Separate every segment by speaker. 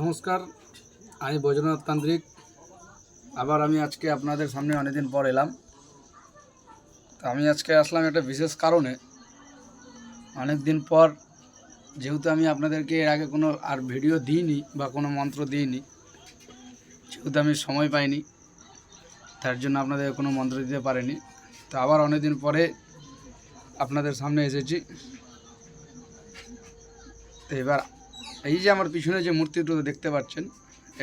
Speaker 1: নমস্কার, আমি বৈদ্যনাথ তান্ত্রিক। আবার আমি আজকে আপনাদের সামনে অনেকদিন পর এলাম। তো আমি আজকে আসলাম একটা বিশেষ কারণে। অনেক দিন পর যেহেতু আমি আপনাদেরকে এর আগে কোনো আর ভিডিও দিইনি বা কোনো মন্ত্র দিইনি, যেহেতু আমি সময় পাইনি, তার জন্য আপনাদের কোনো মন্ত্র দিতে পারিনি। তো আবার অনেকদিন পরে আপনাদের সামনে এসেছি। এবার এই যে আমার পিছনে যে মূর্তিটা দেখতে পাচ্ছেন,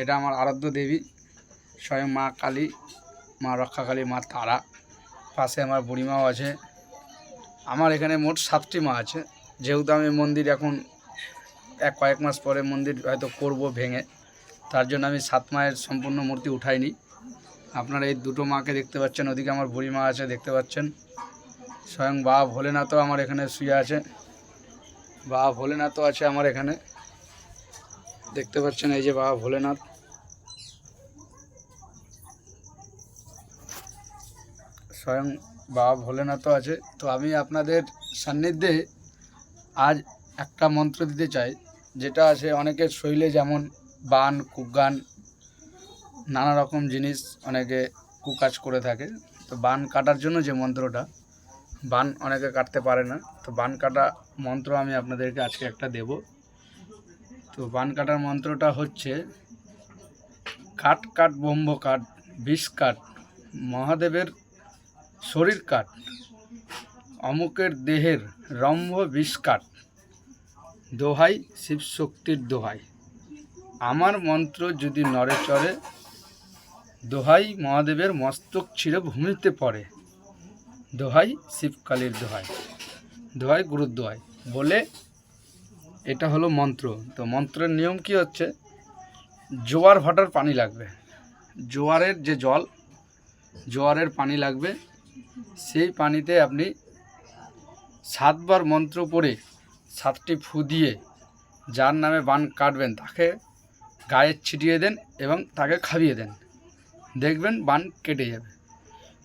Speaker 1: এটা আমার আরাধ্য দেবী, স্বয়ং মা কালী, মা রক্ষাকালী মা তারা, পাশে আমার বুড়িমাও আছে। আমার এখানে মোট সাতটি মা আছে। যেহেতু আমি মন্দির এখন এক কয়েক মাস পরে মন্দির হয়তো করব ভেঙে, তার জন্য আমি সাত মায়ের সম্পূর্ণ মূর্তি উঠাইনি। আপনারা এই দুটো মাকে দেখতে পাচ্ছেন, ওদিকে আমার বুড়ি মা আছে দেখতে পাচ্ছেন। স্বয়ং বাবা ভোলেনাথও আমার এখানে শুয়ে আছে। বাবা ভোলেনাথও আছে আমার এখানে। দেখতে পাচ্ছেন এই যে বাবা ভোলেনাথ। স্বয়ং বাবা ভোলেনাথও আছে। তো আমি আপনাদের সান্নিধ্যে আজ একটা মন্ত্র দিতে চাই, যেটা আছে অনেকের শৈলে যেমন বান কুগান নানা রকম জিনিস অনেকে কুকাজ করে থাকে। তো বান কাটার জন্য যে মন্ত্রটা, বান অনেকে কাটতে পারে না। তো বান কাটা মন্ত্র আমি আপনাদেরকে আজকে একটা দেব। তো বান কাটার মন্ত্রটা হচ্ছে, কাট কাট ব্রহ্ম কাট, বিষ কাট, মহাদেবের শরীর কাট, অমুকের দেহের রম্ভ বিষ কাট, দোহাই শিবশক্তির দোহাই। আমার মন্ত্র যদি নড়ে চড়ে, দোহাই মহাদেবের মস্তক ছিঁড়ে ভূমিতে পড়ে। দোহাই শিবকালীর দোহাই দোহাই গুরুর দোহাই, বলে এটা হলো মন্ত্র। তো মন্ত্রের নিয়ম কি হচ্ছে? জোয়ার ভাটার পানি লাগবে। জোয়ারের যে জল, জোয়ারের পানি লাগবে। সেই পানিতে আপনি সাতবার মন্ত্র পড়ে সাতটি ফু দিয়ে যার নামে বান কাটবেন, তাকে গায়ে ছিটিয়ে দেন এবং তাকে খাইয়ে দেন। দেখবেন বান কেটে যাবে।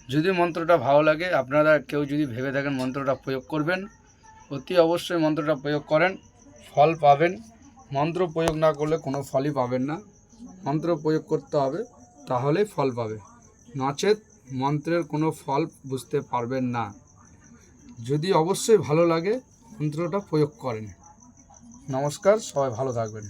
Speaker 1: যদি মন্ত্রটা ভালো লাগে, আপনারা কেউ যদি ভেবে থাকেন মন্ত্রটা প্রয়োগ করবেন, অতি অবশ্যই মন্ত্রটা প্রয়োগ করেন। ফল পাবেন। মন্ত্র প্রয়োগ না করলে কোনো ফলই পাবেন না। মন্ত্র প্রয়োগ করতে হবে, তাহলেই ফল পাবে। নচেত মন্ত্রের কোনো ফল বুঝতে পারবেন না। যদি অবশ্যই ভালো লাগে, মন্ত্রটা প্রয়োগ করেন। নমস্কার, সবাই ভালো থাকবেন।